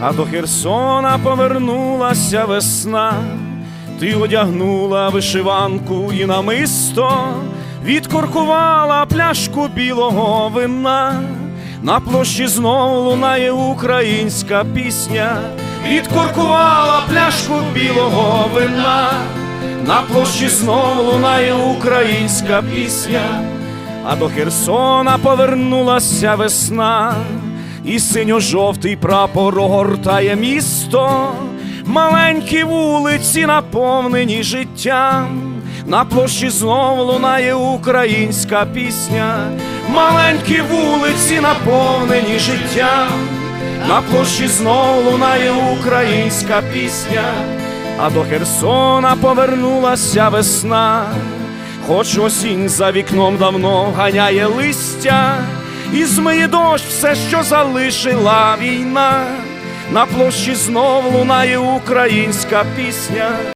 А до Херсона повернулася весна, ти одягнула вишиванку і намисто, відкоркувала пляшку білого вина. На площі знову лунає українська пісня, відкоркувала пляшку білого вина. На площі знову лунає українська пісня, а до Херсона повернулася весна, і синьо-жовтий прапор огортає місто, маленькі вулиці наповнені життям. На площі знову лунає українська пісня, маленькі вулиці наповнені життям. На площі знову лунає українська пісня, а до Херсона повернулася весна, хоч осінь за вікном давно ганяє листя, і змиє дощ все, що залишила війна. На площі знов лунає українська пісня.